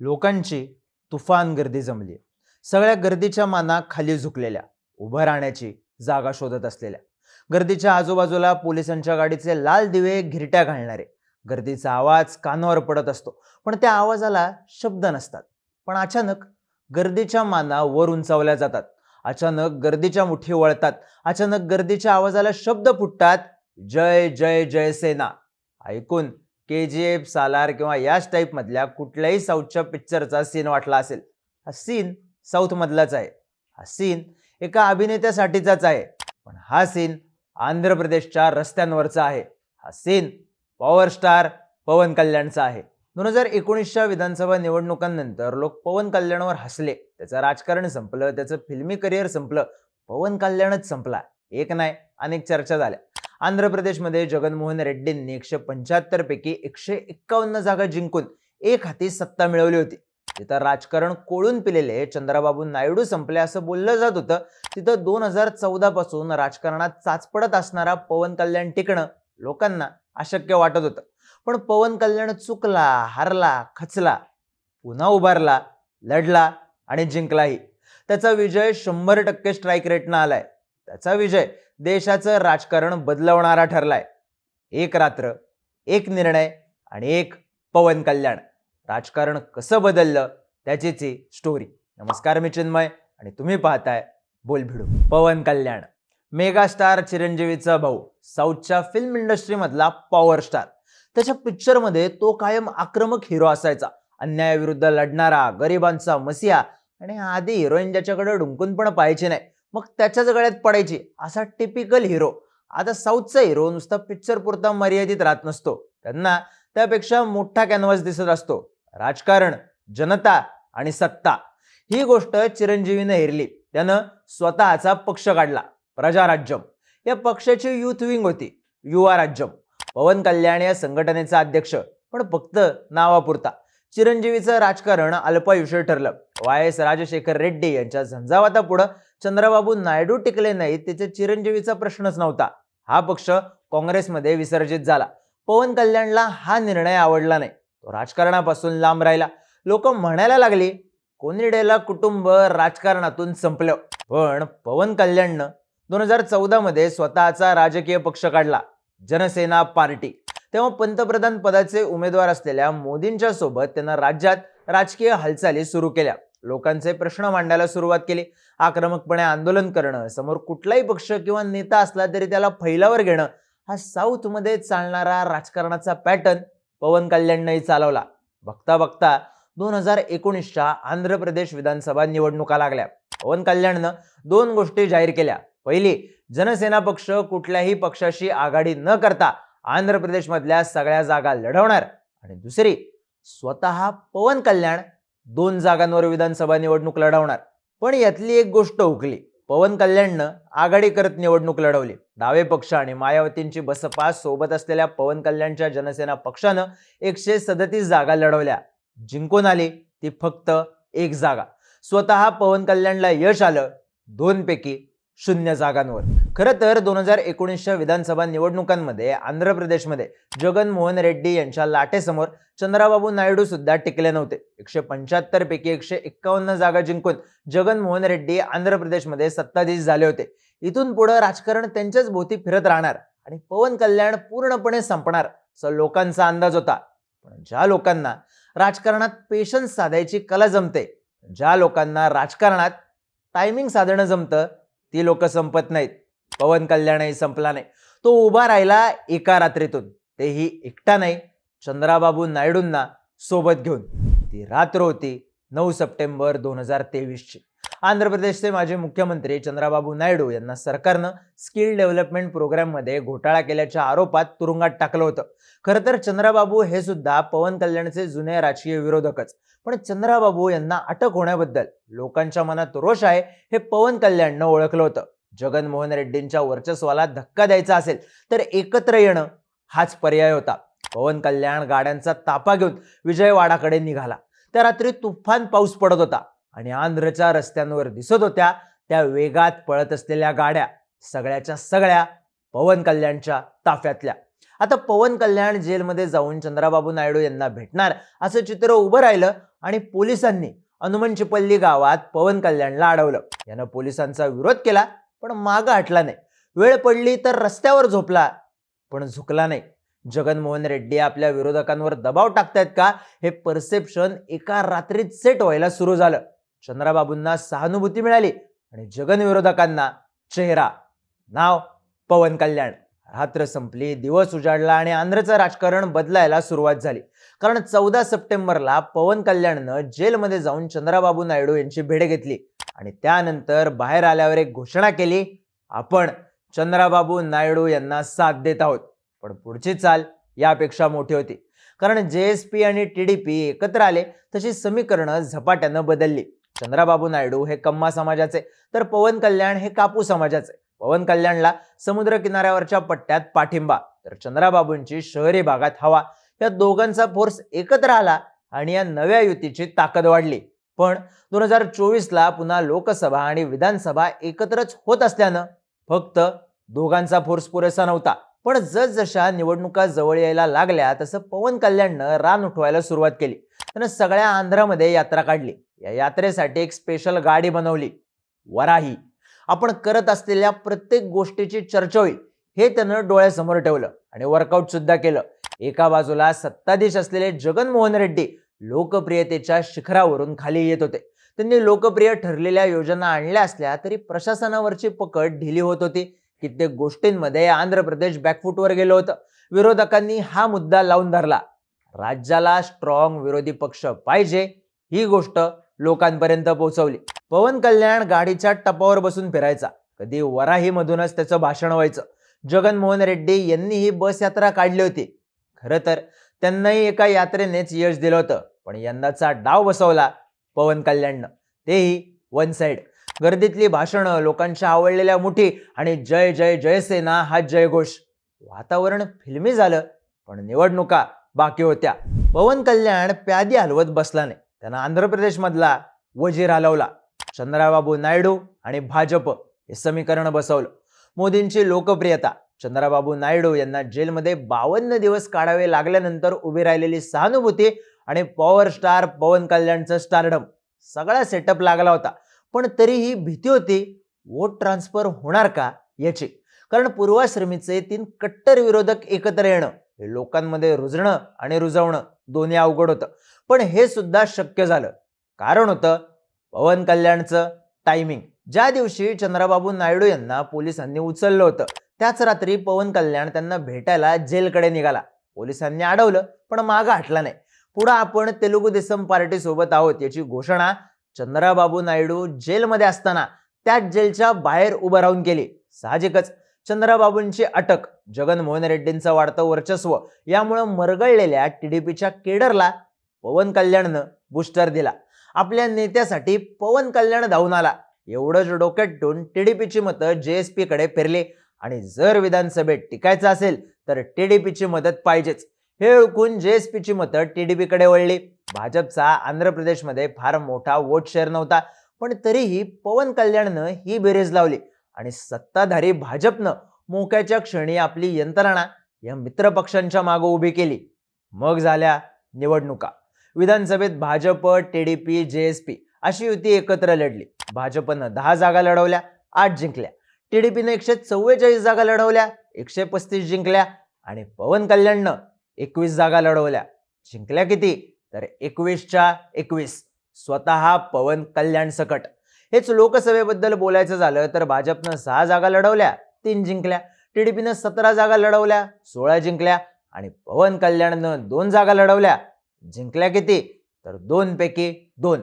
लोकांची तुफान गर्दी जमली सगळ्या गर्दीच्या माना खाली झुकलेल्या उभं राहण्याची जागा शोधत असलेल्या. गर्दीच्या आजूबाजूला पोलिसांच्या गाडीचे लाल दिवे घिरट्या घालणारे. गर्दीचा आवाज कानावर पडत असतो पण त्या आवाजाला शब्द नसतात. पण अचानक गर्दीच्या माना वर उंचावल्या जातात. अचानक गर्दीच्या मुठी वळतात. अचानक गर्दीच्या आवाजाला शब्द फुटतात जय जय जय सेना. ऐकून के जी एफ सालार किंवा याच टाईपमधल्या कुठल्याही साऊथच्या पिक्चरचा सीन वाटला असेल हा सीन साऊथमधलाच आहे. हा सीन एका अभिनेत्यासाठीचाच आहे पण हा सीन आंध्र प्रदेशच्या रस्त्यांवरचा आहे. हा सीन पॉवर स्टार पवन कल्याणचा आहे. दोन हजार एकोणीसच्या विधानसभा निवडणुकांनंतर लोक पवन कल्याणवर हसले. त्याचं राजकारण संपलं त्याचं फिल्मी करिअर संपलं. पवन कल्याणच संपला. एक नाही अनेक चर्चा झाल्या. आंध्र प्रदेशमध्ये जगनमोहन रेड्डींनी एकशे पंच्याहत्तरपैकी एकशे एक्कावन्न जागा जिंकून एक हाती सत्ता मिळवली होती. तिथं राजकारण कोळून पिलेले चंद्राबाबू नायडू संपले असं बोललं जात होतं. तिथं दोन हजार चौदा पासून राजकारणात चाचपडत असणारा पवन कल्याण टिकणं लोकांना अशक्य वाटत होतं. पण पवन कल्याण चुकला हारला खचला पुन्हा उभारला लढला आणि जिंकलाही. त्याचा विजय शंभर टक्के स्ट्राईक रेटनं आलाय. त्याचा विजय देशाचं राजकारण बदलवणारा ठरलाय. एक रात्र एक निर्णय आणि एक पवन कल्याण. राजकारण कसं बदललं त्याचीच ही स्टोरी नमस्कार मी चिन्मय आणि तुम्ही पाहताय बोल भिडू पवन कल्याण मेगास्टार चिरंजीवीचा भाऊ साऊथच्या फिल्म इंडस्ट्रीमधला पॉवर स्टार त्याच्या पिक्चरमध्ये तो कायम आक्रमक हिरो असायचा. अन्यायाविरुद्ध लढणारा गरिबांचा मसिया आणि आधी हिरोईन ज्याच्याकडे डुंकून पण पाहायची नाही. मग त्याच्याच गळ्यात पडायची. असा टिपिकल हिरो आता साऊथचा हिरो नुसता पिक्चर पुरता मर्यादित राहत नसतो. त्यांना त्यापेक्षा मोठा कॅनव्हास दिसत असतो. राजकारण जनता आणि सत्ता. ही गोष्ट चिरंजीवीनं हेरली. त्यानं स्वतःचा पक्ष काढला. प्रजाराज्यम. या पक्षाची युथ विंग होती. युवा राज्यम पवन कल्याण या संघटनेचा अध्यक्ष. पण फक्त नावापुरता. चिरंजीवीचं राजकारण अल्पायुष्य ठरलं. वाय एस राजशेखर रेड्डी यांच्या झंझावातापुढं चंद्रबाबू नायडू टिकले नाहीत त्याचे चिरंजीवीचा प्रश्नच नव्हता. हा पक्ष काँग्रेसमध्ये विसर्जित झाला. पवन कल्याणला हा निर्णय आवडला नाही. तो राजकारणापासून लांब राहिला. लोक म्हणायला लागली कोनिडेला कुटुंब राजकारणातून संपलं. पण पवन कल्याणनं दोन हजार चौदामध्ये स्वतःचा राजकीय पक्ष काढला जनसेना पार्टी. तेव्हा पंतप्रधान पदाचे उमेदवार असलेल्या मोदींच्या सोबत त्यांना राज्यात राजकीय हालचाली सुरू केल्या. लोकांचे प्रश्न मांडायला सुरुवात केली. आक्रमकपणे आंदोलन करणं समोर कुठलाही पक्ष किंवा नेता असला तरी त्याला फैलावर घेणं हा साऊथमध्ये चालणारा राजकारणाचा पॅटर्न पवन कल्याणनंही चालवला. बघता बघता दोन हजार एकोणीसच्या आंध्र प्रदेश विधानसभा निवडणुका लागल्या. पवन कल्याणनं दोन गोष्टी जाहीर केल्या. पहिली जनसेना पक्ष कुठल्याही पक्षाशी आघाडी न करता आंध्र प्रदेशमधल्या सगळ्या जागा लढवणार. आणि दुसरी स्वतः पवन कल्याण दोन जागांवर विधानसभा निवडणूक लढवणार. पण यातली एक गोष्ट हुकली पवन कल्याणनं आघाडी करत निवडणूक लढवली. डावे पक्ष आणि मायावतींची बसपा सोबत असलेल्या पवन कल्याणच्या जनसेना पक्षानं एकशे सदतीस जागा लढवल्या. जिंकून आली ती फक्त एक जागा. स्वतः पवन कल्याणला यश आलं दोनपैकी शून्य जागांवर. खरं तर दोन हजार एकोणीसच्या विधानसभा निवडणुकांमध्ये आंध्र प्रदेशमध्ये जगनमोहन रेड्डी यांच्या लाटेसमोर चंद्राबाबू नायडू सुद्धा टिकले नव्हते. एकशे पंच्याहत्तर पैकी एकशे एक्कावन्न जागा जिंकून जगनमोहन रेड्डी आंध्र प्रदेशमध्ये सत्ताधीश झाले होते. इथून पुढे राजकारण त्यांच्याच भोवती फिरत राहणार आणि पवन कल्याण पूर्णपणे संपणार असं लोकांचा अंदाज होता. पण ज्या लोकांना राजकारणात पेशन्स साधायची कला जमते ज्या लोकांना राजकारणात टायमिंग साधणं जमतं ती लोक संपत नाहीत. पवन कल्याणही संपला नाही. तो उभा राहिला एका रात्रीतून. तेही एकटा नाही. चंद्राबाबू नायडूंना सोबत घेऊन. ती रात्र होती नऊ सप्टेंबर दोन हजार तेवीसची. आंध्र प्रदेशचे माजी मुख्यमंत्री चंद्राबाबू नायडू यांना सरकारनं स्किल डेव्हलपमेंट प्रोग्राममध्ये घोटाळा केल्याच्या आरोपात तुरुंगात टाकलं होतं. खरं तर चंद्राबाबू हे सुद्धा पवन कल्याणचे जुने राजकीय विरोधकच. पण चंद्राबाबू यांना अटक होण्याबद्दल लोकांच्या मनात रोष आहे हे पवन कल्याणनं ओळखलं होतं. जगनमोहन रेड्डींच्या वर्चस्वाला धक्का द्यायचा असेल तर एकत्र येणं हाच पर्याय होता. पवन कल्याण गाड्यांचा तापा घेऊन विजयवाडाकडे निघाला. त्या रात्री तुफान पाऊस पडत होता आणि आंध्रच्या रस्त्यांवर दिसत होत्या त्या वेगात पळत असलेल्या गाड्या सगळ्याच्या सगळ्या पवन कल्याणच्या ताफ्यातल्या. आता पवन कल्याण जेलमध्ये जाऊन चंद्राबाबू नायडू यांना भेटणार असं चित्र उभं राहिलं आणि पोलिसांनी हनुमान चिपल्ली गावात पवन कल्याणला अडवलं. यानं पोलिसांचा विरोध केला पण मागं हटला नाही. वेळ पडली तर रस्त्यावर झोपला पण झुकला नाही. जगनमोहन रेड्डी आपल्या विरोधकांवर दबाव टाकतायत का? हे परसेप्शन एका रात्रीत सेट व्हायला सुरू झालं. चंद्राबाबूंना सहानुभूती मिळाली आणि जगन विरोधकांना चेहरा नाव पवन कल्याण. रात्र संपली दिवस उजाडला आणि आंध्रचं राजकारण बदलायला सुरुवात झाली. कारण चौदा सप्टेंबरला पवन कल्याणनं जेलमध्ये जाऊन चंद्राबाबू नायडू यांची भेट घेतली. आणि त्यानंतर बाहेर आल्यावर एक घोषणा केली आपण चंद्राबाबू नायडू यांना साथ देत आहोत. पण पुढची चाल यापेक्षा मोठी होती. कारण जे एस पी आणि टी डी पी एकत्र आले तशी समीकरणं झपाट्यानं बदलली. चंद्राबाबू नायडू हे कम्मा समाजाचे तर पवन कल्याण हे कापू समाजाचे. पवन कल्याणला समुद्र किनाऱ्यावरच्या पट्ट्यात पाठिंबा तर चंद्राबाबूंची शहरी भागात हवा. या दोघांचा फोर्स एकत्र आला आणि या नव्या युतीची ताकद वाढली. पण दोन हजार चोवीसला पुन्हा लोकसभा आणि विधानसभा एकत्रच होत असल्यानं फक्त दोघांचा फोर्स पुरेसा नव्हता. पण जसजशा निवडणुका जवळ यायला लागल्या तसं पवन कल्याणनं रान उठवायला सुरुवात केली. त्यानं सगळ्या आंध्रामध्ये यात्रा काढली. या यात्रेसाठी एक स्पेशल गाडी बनवली. वराही. आपण करत असलेल्या प्रत्येक गोष्टीची चर्चा होईल हे त्यानं डोळ्यासमोर ठेवलं आणि वर्कआउट सुद्धा केलं. एका बाजूला सत्ताधीश असलेले जगनमोहन रेड्डी लोकप्रियतेच्या शिखरावरून खाली येत होते. त्यांनी लोकप्रिय ठरलेल्या योजना आणल्या असल्या तरी प्रशासनावरची पकड ढिली होत होती. कित्येक गोष्टींमध्ये आंध्र प्रदेश बॅकफूटवर गेलं होतं. विरोधकांनी हा मुद्दा लावून धरला. राज्याला स्ट्रॉंग विरोधी पक्ष पाहिजे ही गोष्ट लोकांपर्यंत पोहोचवली. पवन कल्याण गाडीच्या टपावर बसून फिरायचा. कधी वराहीमधूनच त्याचं भाषण व्हायचं. जगनमोहन रेड्डी यांनी ही बस यात्रा काढली होती. खरं तर त्यांनाही एका यात्रेनेच यश दिलं होतं. पण यंदाचा डाव बसवला पवन कल्याणनं. तेही वन साईड गर्दीतली भाषणं लोकांच्या आवडलेल्या मुठी आणि जय जय जयसेना हा जयघोष. वातावरण फिल्मी झालं पण निवडणुका बाकी होत्या. पवन कल्याण प्यादी हलवत बसला नाही त्यांना आंध्र प्रदेशमधला वजीर हलवला. चंद्राबाबू नायडू आणि भाजप हे समीकरण बसवलं. मोदींची लोकप्रियता. चंद्राबाबू नायडू यांना जेलमध्ये बावन्न दिवस काढावे लागल्यानंतर उभी राहिलेली सहानुभूती आणि पॉवर स्टार पवन कल्याणचं स्टारडम सगळा सेटअप लागला होता. पण तरीही भीती होती वोट ट्रान्सफर होणार का याची? कारण पूर्वाश्रमीचे तीन कट्टर विरोधक एकत्र येणं हे लोकांमध्ये रुजणं आणि रुजवणं दोन्ही अवघड होतं. पण हे सुद्धा शक्य झालं. कारण होतं पवन कल्याणचं टायमिंग ज्या दिवशी चंद्राबाबू नायडू यांना पोलिसांनी उचललं होतं त्याच रात्री पवन कल्याण त्यांना भेटायला जेलकडे निघाला. पोलिसांनी अडवलं पण मागं हटला नाही. पुढं आपण तेलुगू देसम पार्टी सोबत आहोत याची घोषणा चंद्राबाबू नायडू जेलमध्ये असताना त्याच जेलच्या बाहेर उभं राहून केली. साहजिकच. चंद्राबाबूंची अटक जगनमोहन रेड्डींचं वाढतं वर्चस्व यामुळं मरगळलेल्या टीडीपीच्या केडरला पवन कल्याणनं बुस्टर दिला. आपल्या नेत्यासाठी पवन कल्याण धावून आला. एवढंच डोक्यात ठेवून टीडीपीची मतं जे एस पीकडे फिरली आणि जर विधानसभेत टिकायचं असेल तर टीडीपीची मदत पाहिजेच. हे ओळखून जेएसपीची मतं टीडीपीकडे वळली. भाजपचा आंध्र प्रदेशमध्ये फार मोठा वोट शेअर नव्हता पण तरीही पवन कल्याणनं ही बेरीज लावली. आणि सत्ताधारी भाजपनं मोक्याच्या क्षणी आपली यंत्रणा या मित्रपक्षांच्या मागं उभी केली. मग झाल्या निवडणुका. विधानसभेत भाजप टीडीपी जेएसपी अशी युती एकत्र लढली. भाजपनं दहा जागा लढवल्या आठ जिंकल्या. टी डीपीनं एकशे चव्वेचाळीस जागा लढवल्या एकशे पस्तीस जिंकल्या आणि पवन कल्याणनं एकवीस जागा लढवल्या. जिंकल्या किती? तर एकवीसच्या एकवीस. स्वतः पवन कल्याण सकट. हेच लोकसभेबद्दल बोलायचं झालं तर भाजपनं सहा जागा लढवल्या तीन जिंकल्या. टी डीपीनं सतरा जागा लढवल्या सोळा जिंकल्या आणि पवन कल्याणनं दोन जागा लढवल्या. जिंकल्या किती? तर दोनपैकी दोन.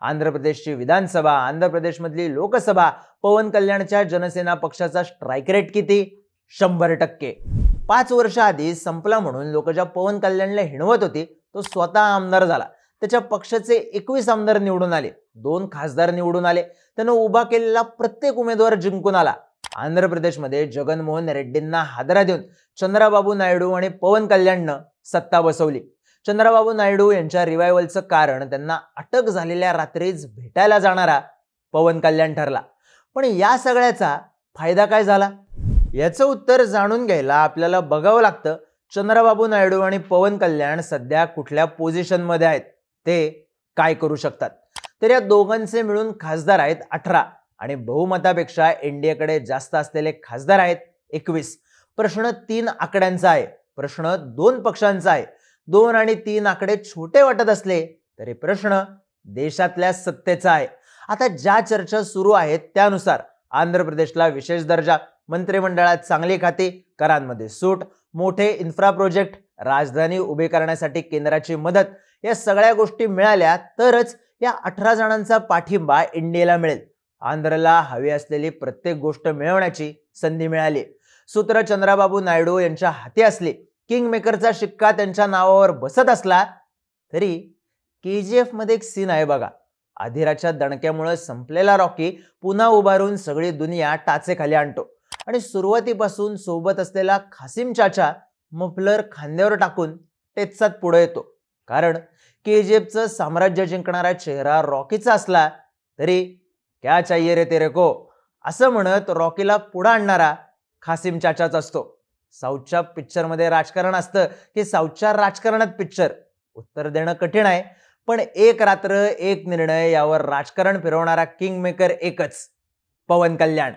आंध्र प्रदेशची विधानसभा आंध्र प्रदेशमधली लोकसभा पवन कल्याणच्या जनसेना पक्षाचा स्ट्राईक रेट किती? शंभर टक्के. पाच वर्ष आधी संपला म्हणून लोक ज्या पवन कल्याणला हिणवत होती तो स्वतः आमदार झाला. त्याच्या पक्षाचे एकवीस आमदार निवडून आले दोन खासदार निवडून आले. त्यानं उभा केलेला प्रत्येक उमेदवार जिंकून आला. आंध्र प्रदेशमध्ये जगनमोहन रेड्डींना हादरा देऊन चंद्राबाबू नायडू आणि पवन कल्याणनं सत्ता बसवली. चंद्राबाबू नायडू यांच्या रिवायवलचं कारण त्यांना अटक झालेल्या रात्रीच भेटायला जाणारा पवन कल्याण ठरला. पण या सगळ्याचा फायदा काय झाला? याचं उत्तर जाणून घ्यायला आपल्याला बघावं लागतं चंद्राबाबू नायडू आणि पवन कल्याण सध्या कुठल्या पोझिशनमध्ये आहेत? ते काय करू शकतात? तर या दोघांचे मिळून खासदार आहेत अठरा आणि बहुमतापेक्षा एनडीएकडे जास्त असलेले खासदार आहेत एकवीस. प्रश्न तीन आकड्यांचा आहे. प्रश्न दोन पक्षांचा आहे. दोन आणि तीन आकडे छोटे वाटत असले तरी प्रश्न देशातल्या सत्तेचा आहे. आता ज्या चर्चा सुरू आहेत त्यानुसार आंध्र प्रदेशला विशेष दर्जा मंत्रिमंडळात चांगली खाती करांमध्ये सूट मोठे इन्फ्रा प्रोजेक्ट राजधानी उभी करण्यासाठी केंद्राची मदत या सगळ्या गोष्टी मिळाल्या तरच या अठरा जणांचा पाठिंबा इंडियाला मिळेल. आंध्रला हवी असलेली प्रत्येक गोष्ट मिळवण्याची संधी मिळाली. सूत्र चंद्राबाबू नायडू यांच्या हाती असली किंग मेकरचा शिक्का त्यांच्या नावावर बसत असला तरी के जी एफमध्ये एक सीन आहे बघा. आधिराच्या दणक्यामुळे संपलेला रॉकी पुन्हा उभारून सगळी दुनिया टाचेखाली आणतो. आणि सुरुवातीपासून सोबत असलेला खासिम चाचा मफलर खांद्यावर टाकून टेचात पुढे येतो. कारण के जी एफचं साम्राज्य जिंकणारा चेहरा रॉकीचा असला तरी क्या चाहिए रे तेरे को? असं म्हणत रॉकीला पुढं आणणारा खासिम चाचाच असतो. साऊथच्या पिक्चरमध्ये राजकारण असतं की साऊथच्या राजकारणात पिक्चर? उत्तर देणं कठीण आहे पण एक रात्र एक निर्णय यावर राजकारण फिरवणारा किंग मेकर एकच पवन कल्याण.